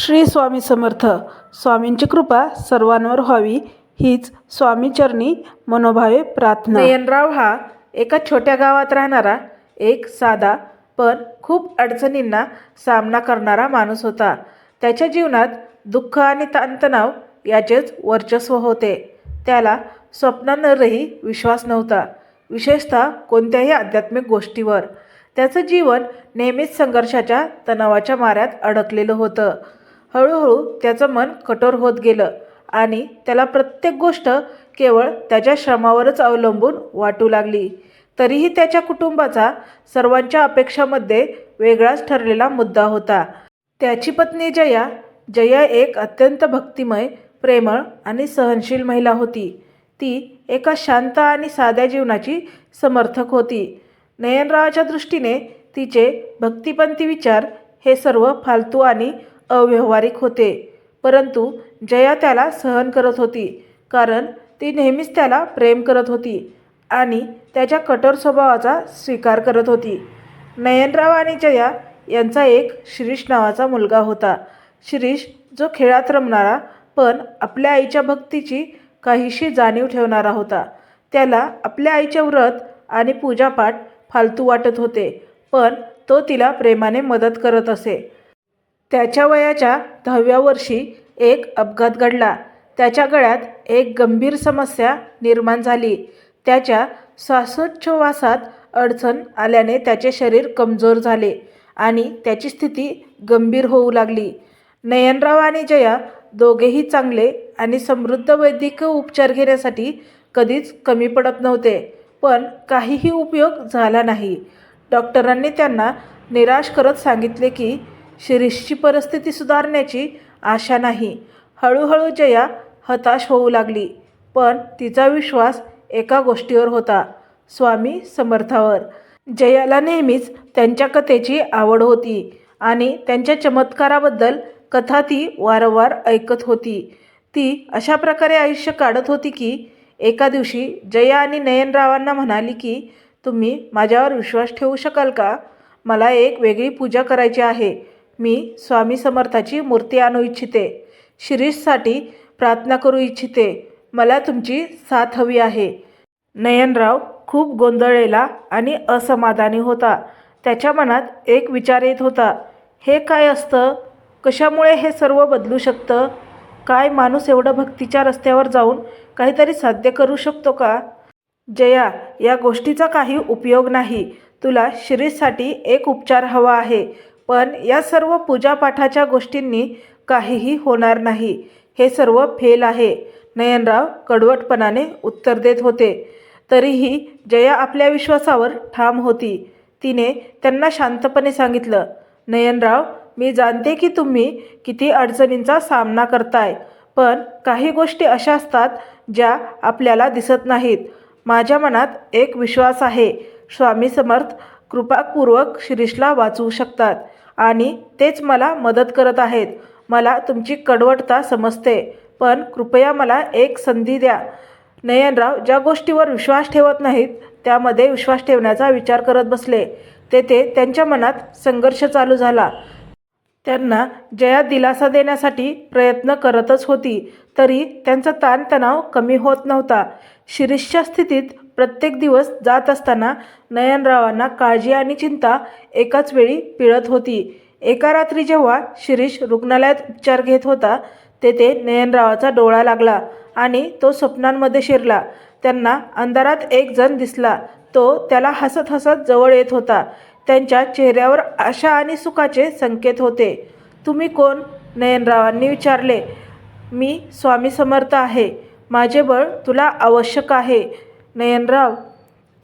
श्री स्वामी समर्थ. स्वामींची कृपा सर्वांवर व्हावी. हीच स्वामीचरणी मनोभावे प्रार्थना. नयनराव हा एका छोट्या गावात राहणारा एक साधा पण खूप अडचणींना सामना करणारा माणूस होता. त्याच्या जीवनात दुःख आणि ताणतणाव याचेच वर्चस्व होते. त्याला स्वप्नांवरही विश्वास नव्हता. विशेषतः कोणत्याही आध्यात्मिक गोष्टीवर. त्याचं जीवन नेहमीच संघर्षाच्या तणावाच्या माऱ्यात अडकलेलं होतं. हळूहळू त्याचं मन कठोर होत गेलं आणि त्याला प्रत्येक गोष्ट केवळ त्याच्या श्रमावरच अवलंबून वाटू लागली. तरीही त्याच्या कुटुंबाचा सर्वांच्या अपेक्षामध्ये वेगळाच ठरलेला मुद्दा होता. त्याची पत्नी जया जया एक अत्यंत भक्तिमय प्रेमळ आणि सहनशील महिला होती. ती एका शांत आणि साध्या जीवनाची समर्थक होती. नयनरावाच्या दृष्टीने तिचे भक्तिपंथी विचार हे सर्व फालतू आणि अव्यवहारिक होते. परंतु जया त्याला सहन करत होती कारण ती नेहमीच त्याला प्रेम करत होती आणि त्याच्या कठोर स्वभावाचा स्वीकार करत होती. नयनराव आणि जया यांचा एक शिरीष नावाचा मुलगा होता. शिरीष जो खेळात रमणारा पण आपल्या आईच्या भक्तीची काहीशी जाणीव ठेवणारा होता. त्याला आपल्या आईचे व्रत आणि पूजापाठ फालतू वाटत होते पण तो तिला प्रेमाने मदत करत असे. त्याच्या वयाच्या दहाव्या वर्षी एक अपघात घडला. त्याच्या गळ्यात एक गंभीर समस्या निर्माण झाली. त्याच्या श्वासोच्छवासात अडचण आल्याने त्याचे शरीर कमजोर झाले आणि त्याची स्थिती गंभीर होऊ लागली. नयनराव आणि जया दोघेही चांगले आणि समृद्ध वैद्यकीय उपचार घेण्यासाठी कधीच कमी पडत नव्हते पण काहीही उपयोग झाला नाही. डॉक्टरांनी त्यांना निराश करत सांगितले की शिरीषची परिस्थिती सुधारण्याची आशा नाही. हळूहळू जया हताश होऊ लागली पण तिचा विश्वास एका गोष्टीवर होता स्वामी समर्थावर. जयाला नेहमीच त्यांच्या कथेची आवड होती आणि त्यांच्या चमत्काराबद्दल कथा ती वारंवार ऐकत होती. ती अशा प्रकारे आयुष्य काढत होती की एका दिवशी जया आणि नयनरावांना म्हणाली की तुम्ही माझ्यावर विश्वास ठेवू शकाल का? मला एक वेगळी पूजा करायची आहे. मी स्वामी समर्थाची मूर्ती आणू इच्छिते. शिरीषसाठी प्रार्थना करू इच्छिते. मला तुमची साथ हवी आहे. नयनराव खूप गोंधळलेला आणि असमाधानी होता. त्याच्या मनात एक विचार येत होता. हे काय असतं? कशामुळे हे सर्व बदलू शकतं? काय माणूस एवढं भक्तीच्या रस्त्यावर जाऊन काहीतरी साध्य करू शकतो का? जया या गोष्टीचा काही उपयोग नाही. तुला शिरीषसाठी एक उपचार हवा आहे. पण या सर्व पूजापाठाच्या गोष्टींनी काहीही होणार नाही. हे सर्व फेल आहे. नयनराव कडवटपणाने उत्तर देत होते. तरीही जया आपल्या विश्वासावर ठाम होती. तिने त्यांना शांतपणे सांगितलं नयनराव मी जाणते की तुम्ही किती अडचणींचा सामना करताय पण काही गोष्टी अशा असतात ज्या आपल्याला दिसत नाहीत. माझ्या मनात एक विश्वास आहे. स्वामी समर्थ कृपापूर्वक शिरीषला वाचवू शकतात. आणि तेच मला मदत करत आहेत. मला तुमची कडवटता समजते पण कृपया मला एक संधी द्या. नयनराव ज्या गोष्टीवर विश्वास ठेवत नाहीत त्यामध्ये विश्वास ठेवण्याचा विचार करत बसले. तेथे त्यांच्या मनात संघर्ष चालू झाला. त्यांना जया दिलासा देण्यासाठी प्रयत्न करतच होती तरी त्यांचा ताणतणाव कमी होत नव्हता. शिरीषच्या स्थितीत प्रत्येक दिवस जात असताना नयनरावांना काळजी आणि चिंता एकाच वेळी पिळत होती. एका रात्री जेव्हा शिरीष रुग्णालयात उपचार घेत होता तेथे नयनरावाचा डोळा लागला आणि तो स्वप्नांमध्ये शिरला. त्यांना अंधारात एक जण दिसला. तो त्याला हसत हसत जवळ येत होता. त्यांच्या चेहऱ्यावर आशा आणि सुखाचे संकेत होते. तुम्ही कोण? नयनरावांनी विचारले. मी स्वामी समर्थ आहे. माझे बळ तुला आवश्यक आहे. नयनराव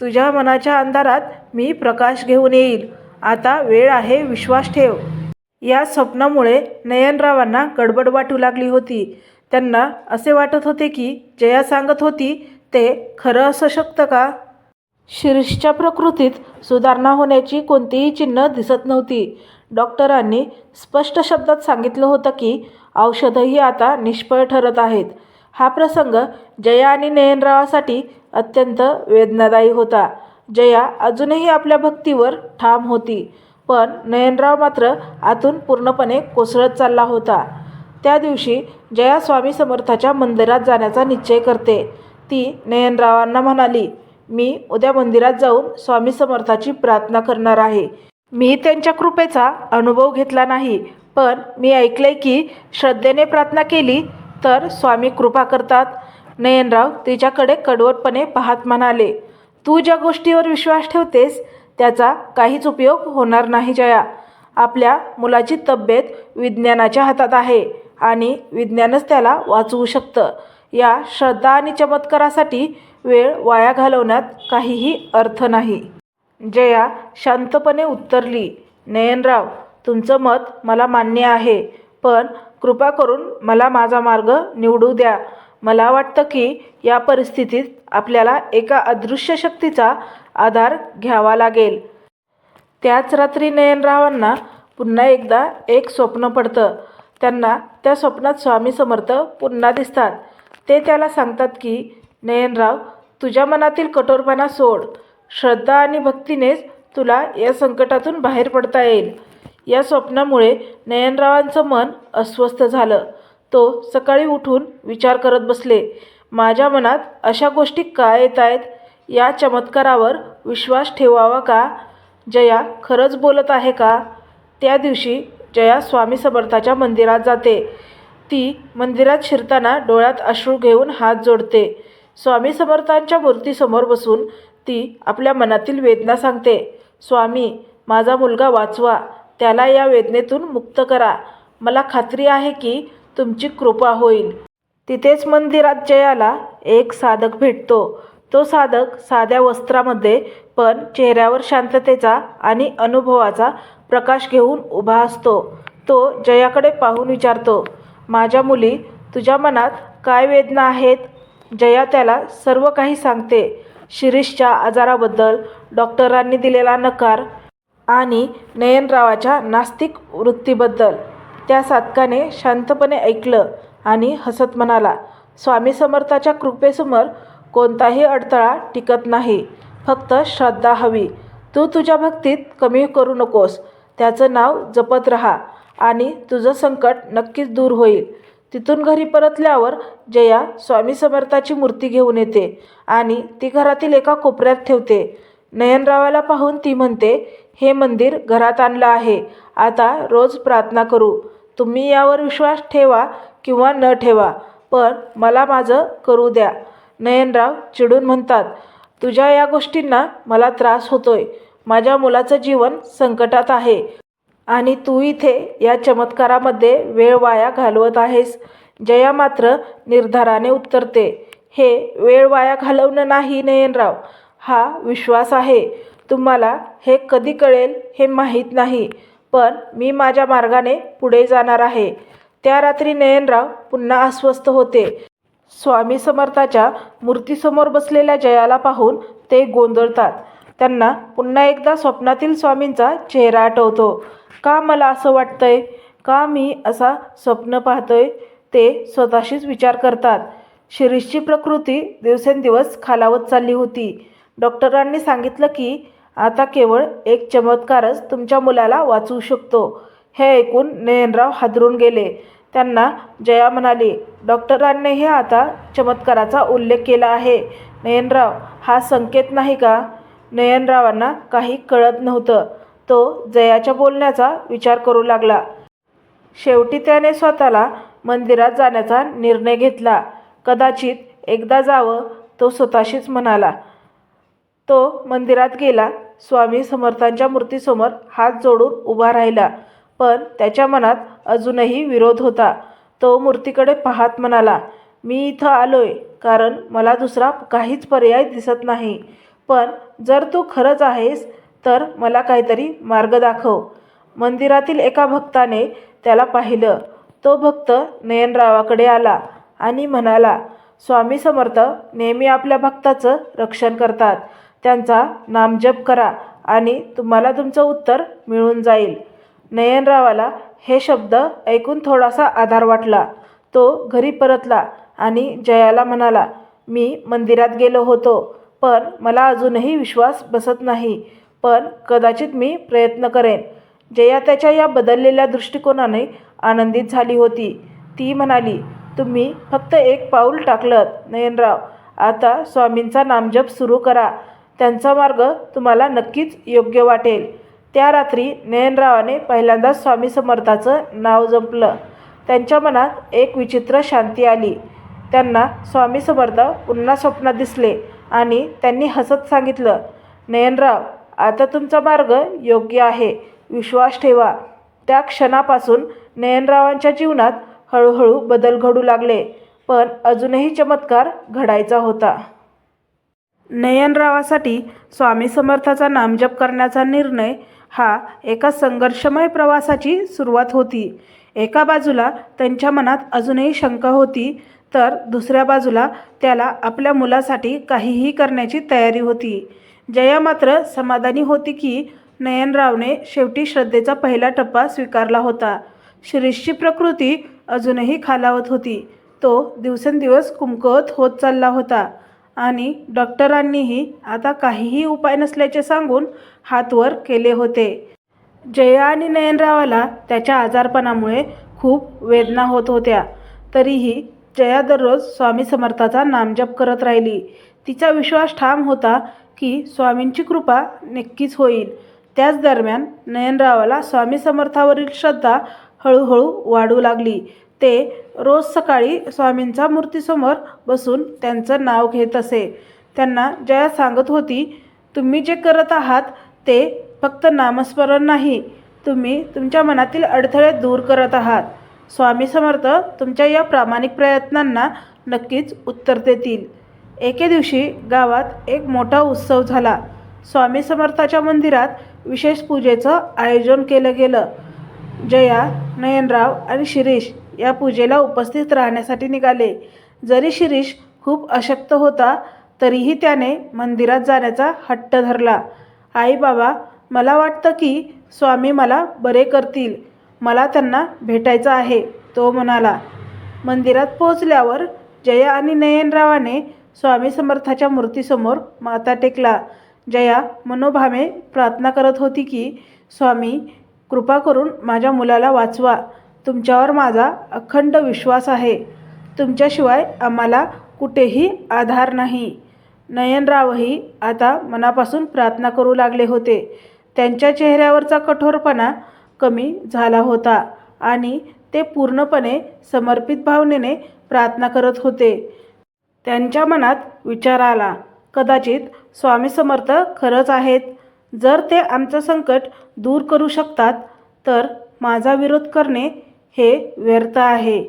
तुझ्या मनाच्या अंधारात मी प्रकाश घेऊन येईल. आता वेळ आहे विश्वास ठेव. या स्वप्नामुळे नयनरावांना गडबड वाटू लागली होती. त्यांना असे वाटत होते की जया सांगत होती ते खरं असू शकतं का? शिरीषच्या प्रकृतीत सुधारणा होण्याची कोणतीही चिन्ह दिसत नव्हती. डॉक्टरांनी स्पष्ट शब्दात सांगितलं होतं की औषधंही आता निष्फळ ठरत आहेत. हा प्रसंग जया आणि नयनरावासाठी अत्यंत वेदनादायी होता. जया अजूनही आपल्या भक्तीवर ठाम होती पण नयनराव मात्र आतून पूर्णपणे कोसळत चालला होता. त्या दिवशी जया स्वामी समर्थाच्या मंदिरात जाण्याचा निश्चय करते. ती नयनरावांना म्हणाली मी उद्या मंदिरात जाऊन स्वामी समर्थाची प्रार्थना करणार आहे. मी त्यांच्या कृपेचा अनुभव घेतला नाही पण मी ऐकलंय की श्रद्धेने प्रार्थना केली तर स्वामी कृपा करतात. नयनराव तिच्याकडे कडवटपणे पाहत म्हणाले तू ज्या गोष्टीवर विश्वास ठेवतेस त्याचा काहीच उपयोग होणार नाही जया. आपल्या मुलाची तब्येत विज्ञानाच्या हातात आहे आणि विज्ञानच त्याला वाचवू शकतं. या श्रद्धा आणि चमत्कारासाठी वेळ वाया घालवण्यात काहीही अर्थ नाही. जया शांतपणे उत्तरली नयनराव तुमचं मत मला मान्य आहे पण कृपा करून मला माझा मार्ग निवडू द्या. मला वाटतं की या परिस्थितीत आपल्याला एका अदृश्य शक्तीचा आधार घ्यावा लागेल. त्याच रात्री नयनरावांना पुन्हा एकदा एक स्वप्न पडतं. त्यांना त्या स्वप्नात स्वामी समर्थ पुन्हा दिसतात. ते त्याला सांगतात की नयनराव तुझ्या मनातील कठोरपणा सोड. श्रद्धा आणि भक्तीनेच तुला या संकटातून बाहेर पडता येईल. या स्वप्नामुळे नयनरावांचं मन अस्वस्थ झालं. तो सकाळी उठून विचार करत बसले. माझ्या मनात अशा गोष्टी का येत आहेत या चमत्कारावर विश्वास ठेवावा का? जया खरंच बोलत आहे का? त्या दिवशी जया स्वामी समर्थाच्या मंदिरात जाते. ती मंदिरात शिरताना डोळ्यात अश्रू घेऊन हात जोडते. स्वामी समर्थांच्या मूर्तीसमोर बसून ती आपल्या मनातील वेदना सांगते. स्वामी माझा मुलगा वाचवा. त्याला या वेदनेतून मुक्त करा. मला खात्री आहे की तुमची कृपा होईल. तिथेच मंदिरात जयाला एक साधक भेटतो. तो साधक साध्या वस्त्रामध्ये पण चेहऱ्यावर शांततेचा आणि अनुभवाचा प्रकाश घेऊन उभा असतो. तो जयाकडे पाहून विचारतो माझ्या मुली तुझ्या मनात काय वेदना आहेत? जया त्याला सर्व काही सांगते. शिरीषच्या आजाराबद्दल डॉक्टरांनी दिलेला नकार आणि नयनरावाच्या नास्तिक वृत्तीबद्दल. त्या साधकाने शांतपणे ऐकलं आणि हसत म्हणाला स्वामी समर्थाच्या कृपेसमोर कोणताही अडथळा टिकत नाही. फक्त श्रद्धा हवी. तू तुझ्या भक्तीत कमी करू नकोस. त्याचं नाव जपत राहा आणि तुझं संकट नक्कीच दूर होईल. तिथून घरी परतल्यावर जया स्वामी समर्थाची मूर्ती घेऊन येते आणि ती घरातील एका कोपऱ्यात ठेवते. नयनरावाला पाहून ती म्हणते हे मंदिर घरात आणलं आहे. आता रोज प्रार्थना करू. तुम्ही यावर विश्वास ठेवा किंवा न ठेवा पण मला माझं करू द्या. नयनराव चिडून म्हणतात तुझ्या या गोष्टींना मला त्रास होतोय. माझ्या मुलाचं जीवन संकटात आहे आणि तू इथे या चमत्कारामध्ये वेळ वाया घालवत आहेस. जया मात्र निर्धाराने उत्तरते हे वेळ वाया घालवणं नाही नयनराव. हा विश्वास आहे. तुम्हाला हे कधी कळेल हे माहीत नाही. पण मी माझ्या मार्गाने पुढे जाणार आहे. त्या रात्री नयनराव पुन्हा अस्वस्थ होते. स्वामी समर्थाच्या मूर्तीसमोर बसलेल्या जयाला पाहून ते गोंधळतात. त्यांना पुन्हा एकदा स्वप्नातील स्वामींचा चेहरा आठवतो. का मला असं वाटतंय? का मी असा स्वप्न पाहतोय? ते स्वतःशीच विचार करतात. शिरीषची प्रकृती दिवसेंदिवस खालावत चालली होती. डॉक्टरांनी सांगितलं की आता केवळ एक चमत्कारच तुमच्या मुलाला वाचवू शकतो. हे ऐकून नयनराव हादरून गेले. त्यांना जया म्हणाली डॉक्टरांनीही आता चमत्काराचा उल्लेख केला आहे. नयनराव हा संकेत नाही का? नयनरावांना काही कळत नव्हतं. तो जयाच्या बोलण्याचा विचार करू लागला. शेवटी त्याने स्वतःला मंदिरात जाण्याचा निर्णय घेतला. कदाचित एकदा जावं तो स्वतःशीच म्हणाला. तो मंदिरात गेला. स्वामी समर्थांच्या मूर्तीसमोर हात जोडून उभा राहिला. पण त्याच्या मनात अजूनही विरोध होता. तो मूर्तीकडे पाहत म्हणाला मी इथं आलोय कारण मला दुसरा काहीच पर्याय दिसत नाही. पण जर तू खरंच आहेस तर मला काहीतरी मार्ग दाखव. मंदिरातील एका भक्ताने त्याला पाहिलं. तो भक्त नयनरावाकडे आला आणि म्हणाला स्वामी समर्थ नेहमी आपल्या भक्ताचं रक्षण करतात. त्यांचा नामजप करा आणि तुम्हाला तुमचं उत्तर मिळून जाईल. नयनरावाला हे शब्द ऐकून थोडासा आधार वाटला. तो घरी परतला आणि जयाला म्हणाला मी मंदिरात गेलो होतो पण मला अजूनही विश्वास बसत नाही पण कदाचित मी प्रयत्न करेन. जया त्याच्या या बदललेल्या दृष्टिकोनाने आनंदित झाली होती. ती म्हणाली तुम्ही फक्त एक पाऊल टाकलं नयनराव. आता स्वामींचा नामजप सुरू करा. त्यांचा मार्ग तुम्हाला नक्कीच योग्य वाटेल. त्या रात्री नयनरावाने पहिल्यांदाच स्वामी समर्थाचं नाव जपलं. त्यांच्या मनात एक विचित्र शांती आली. त्यांना स्वामी समर्थ पुन्हा स्वप्नात दिसले आणि त्यांनी हसत सांगितलं नयनराव आता तुमचा मार्ग योग्य आहे. विश्वास ठेवा. त्या क्षणापासून नयनरावांच्या जीवनात हळूहळू बदल घडू लागले पण अजूनही चमत्कार घडायचा होता. नयनरावासाठी स्वामी समर्थाचा नामजप करण्याचा निर्णय हा एका संघर्षमय प्रवासाची सुरुवात होती. एका बाजूला त्यांच्या मनात अजूनही शंका होती तर दुसऱ्या बाजूला त्याला आपल्या मुलासाठी काहीही करण्याची तयारी होती. जया मात्र समाधानी होती की नयनरावने शेवटी श्रद्धेचा पहिला टप्पा स्वीकारला होता. शिरीषची प्रकृती अजूनही खालावत होती. तो दिवसेंदिवस कुमकुवत होत चालला होता. आणि डॉक्टरांनीही आता काहीही उपाय नसल्याचे सांगून हात वर केले होते. जया आणि नयनरावाला त्याच्या आजारपणामुळे खूप वेदना होत होत्या. तरीही जया दररोज स्वामी समर्थाचा नामजप करत राहिली. तिचा विश्वास ठाम होता की स्वामींची कृपा नक्कीच होईल. त्याच दरम्यान नयनरावाला स्वामी समर्थावरील श्रद्धा हळूहळू वाढू लागली. ते रोज सकाळी स्वामींचा मूर्तीसमोर बसून त्यांचं नाव घेत असे. त्यांना जया सांगत होती तुम्ही जे करत आहात ते फक्त नामस्मरण नाही. तुम्ही तुमच्या मनातील अडथळे दूर करत आहात. स्वामी समर्थ तुमच्या या प्रामाणिक प्रयत्नांना नक्कीच उत्तर देतील. एके दिवशी गावात एक मोठा उत्सव झाला. स्वामी समर्थाच्या मंदिरात विशेष पूजेचं आयोजन केलं गेलं. जया नयनराव आणि शिरीष या पूजेला उपस्थित राहण्यासाठी निघाले. जरी शिरीष खूप अशक्त होता तरीही त्याने मंदिरात जाण्याचा हट्ट धरला. आई बाबा मला वाटतं की स्वामी मला बरे करतील. मला त्यांना भेटायचं आहे तो म्हणाला. मंदिरात पोहोचल्यावर जया आणि नयनरावाने स्वामी समर्थाच्या मूर्तीसमोर माथा टेकला. जया मनोभावे प्रार्थना करत होती की स्वामी कृपा करून माझ्या मुलाला वाचवा. तुमच्यावर माझा अखंड विश्वास आहे. तुमच्याशिवाय आम्हाला कुठेही आधार नाही. नयनरावही आता मनापासून प्रार्थना करू लागले होते. त्यांच्या चेहऱ्यावरचा कठोरपणा कमी झाला होता आणि ते पूर्णपणे समर्पित भावनेने प्रार्थना करत होते. त्यांच्या मनात विचार आला कदाचित स्वामी समर्थ खरंच आहेत. जर ते आमचं संकट दूर करू शकतात तर माझा विरोध करणे हे व्यर्थ आहे.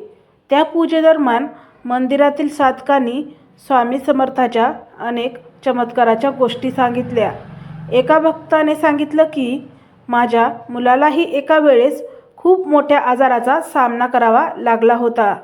त्या पूजेदरम्यान मंदिरातील साधकांनी स्वामी समर्थाच्या अनेक चमत्काराच्या गोष्टी सांगितल्या. एका भक्ताने सांगितलं की माझ्या मुलालाही एका वेळेस खूप मोठ्या आजाराचा सामना करावा लागला होता.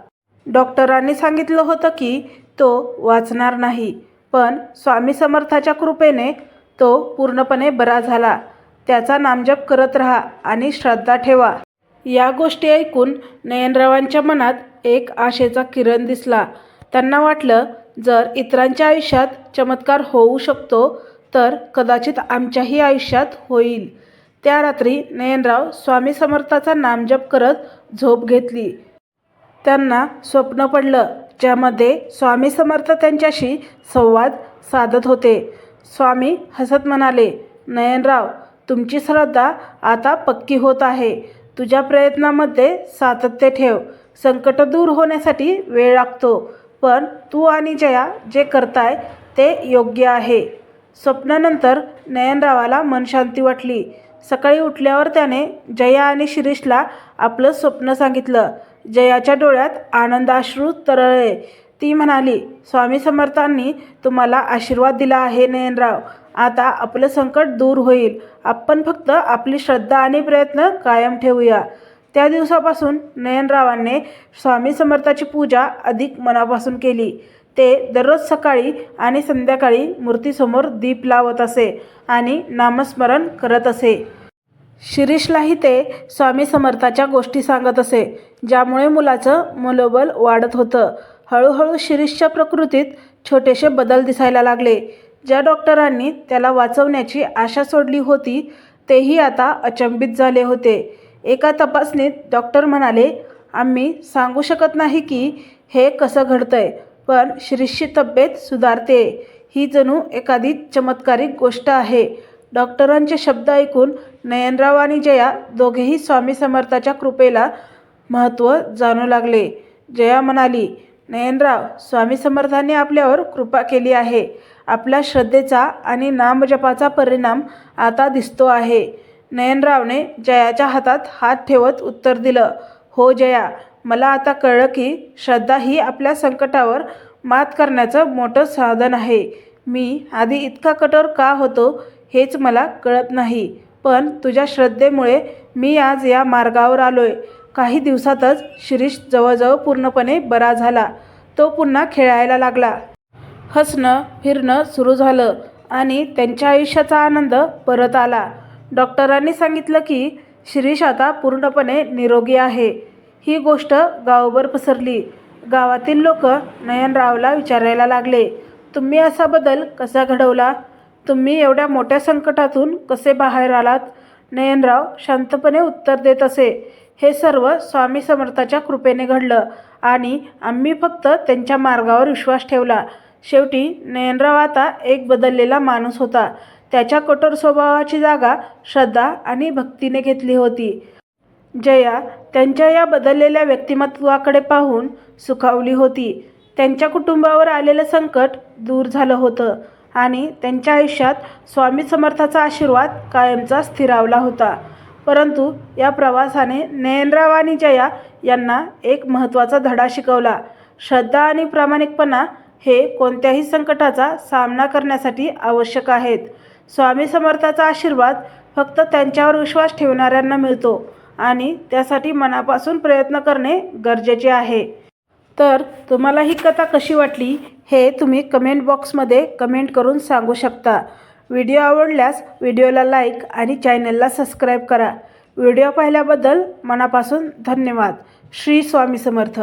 डॉक्टरांनी सांगितलं होतं की तो वाचणार नाही. पण स्वामी समर्थाच्या कृपेने तो पूर्णपणे बरा झाला. त्याचा नामजप करत राहा आणि श्रद्धा ठेवा. या गोष्टी ऐकून नयनरावांच्या मनात एक आशेचा किरण दिसला. त्यांना वाटलं जर इतरांच्या आयुष्यात चमत्कार होऊ शकतो तर कदाचित आमच्याही आयुष्यात होईल. त्या रात्री नयनराव स्वामी समर्थाचा नामजप करत झोप घेतली. त्यांना स्वप्न पडलं ज्यामध्ये स्वामी समर्थ त्यांच्याशी संवाद साधत होते. स्वामी हसत म्हणाले नयनराव तुमची श्रद्धा आता पक्की होत आहे. तुझ्या प्रयत्नामध्ये सातत्य ठेव. संकट दूर होण्यासाठी वेळ लागतो पण तू आणि जया जे करताय ते योग्य आहे. स्वप्नानंतर नयनरावाला मनशांती वाटली. सकाळी उठल्यावर त्याने जया आणि शिरीषला आपलं स्वप्न सांगितलं. जयाच्या डोळ्यात आनंदाश्रू तरळले. ती म्हणाली स्वामी समर्थांनी तुम्हाला आशीर्वाद दिला आहे नयनराव. आता आपलं संकट दूर होईल. आपण फक्त आपली श्रद्धा आणि प्रयत्न कायम ठेवूया. त्या दिवसापासून नयनरावांनी स्वामी समर्थाची पूजा अधिक मनापासून केली. ते दररोज सकाळी आणि संध्याकाळी मूर्तीसमोर दीप लावत असे आणि नामस्मरण करत असे. शिरीषलाही ते स्वामी समर्थाच्या गोष्टी सांगत असे ज्यामुळे मुलाचं मनोबल वाढत होतं. हळूहळू शिरीषच्या प्रकृतीत छोटेसे बदल दिसायला लागले. ज्या डॉक्टरांनी त्याला वाचवण्याची आशा सोडली होती तेही आता अचंबित झाले होते. एका तपासणीत डॉक्टर म्हणाले आम्ही सांगू शकत नाही की हे कसं घडतंय पण शिरीषची तब्येत सुधारते. ही जणू एखादी चमत्कारिक गोष्ट आहे. डॉक्टरांचे शब्द ऐकून नयनराव आणि जया दोघेही स्वामी समर्थाच्या कृपेला महत्त्व जाणू लागले. जया म्हणाली नयनराव स्वामी समर्थांनी आपल्यावर कृपा केली आहे. आपल्या श्रद्धेचा आणि नामजपाचा परिणाम आता दिसतो आहे. नयनरावने जयाच्या हातात हात ठेवत उत्तर दिलं हो जया मला आता कळलं की श्रद्धा ही आपल्या संकटावर मात करण्याचं मोठं साधन आहे. मी आधी इतका कठोर का होतो हेच मला कळत नाही. पण तुझ्या श्रद्धेमुळे मी आज या मार्गावर आलोय. काही दिवसातच शिरीष जवळजवळ पूर्णपणे बरा झाला. तो पुन्हा खेळायला लागला. हसणं फिरणं सुरू झालं आणि त्यांच्या आयुष्याचा आनंद परत आला. डॉक्टरांनी सांगितलं की शिरीष आता पूर्णपणे निरोगी आहे. ही गोष्ट गावभर पसरली. गावातील लोक नयनरावला विचारायला लागले तुम्ही असा बदल कसा घडवला? तुम्ही एवढ्या मोठ्या संकटातून कसे बाहेर आलात नयनराव शांतपणे उत्तर देत असे हे सर्व स्वामी समर्थाच्या कृपेने घडलं आणि आम्ही फक्त त्यांच्या मार्गावर विश्वास ठेवला. शेवटी नयनराव आता एक बदललेला माणूस होता. त्याच्या कठोर स्वभावाची जागा श्रद्धा आणि भक्तीने घेतली होती. जया त्यांच्या या बदललेल्या व्यक्तिमत्वाकडे पाहून सुखावली होती. त्यांच्या कुटुंबावर आलेलं संकट दूर झालं होतं आणि त्यांच्या आयुष्यात स्वामी समर्थाचा आशीर्वाद कायमचा स्थिरावला होता. परंतु या प्रवासाने नयनराव आणि जया यांना एक महत्त्वाचा धडा शिकवला. श्रद्धा आणि प्रामाणिकपणा हे कोणत्याही संकटाचा सामना करण्यासाठी आवश्यक आहेत. स्वामी समर्थाचा आशीर्वाद फक्त त्यांच्यावर विश्वास ठेवणाऱ्यांना मिळतो आणि त्यासाठी मनापासून प्रयत्न करणे गरजेचे आहे. तर तुम्हाला ही कथा कशी वाटली हे तुम्ही कमेंट बॉक्समध्ये कमेंट करून सांगू शकता. व्हिडिओ आवडल्यास व्हिडिओला लाईक आणि चॅनलला सबस्क्राईब करा. व्हिडिओ पाहिल्याबद्दल मनापासून धन्यवाद. श्री स्वामी समर्थ.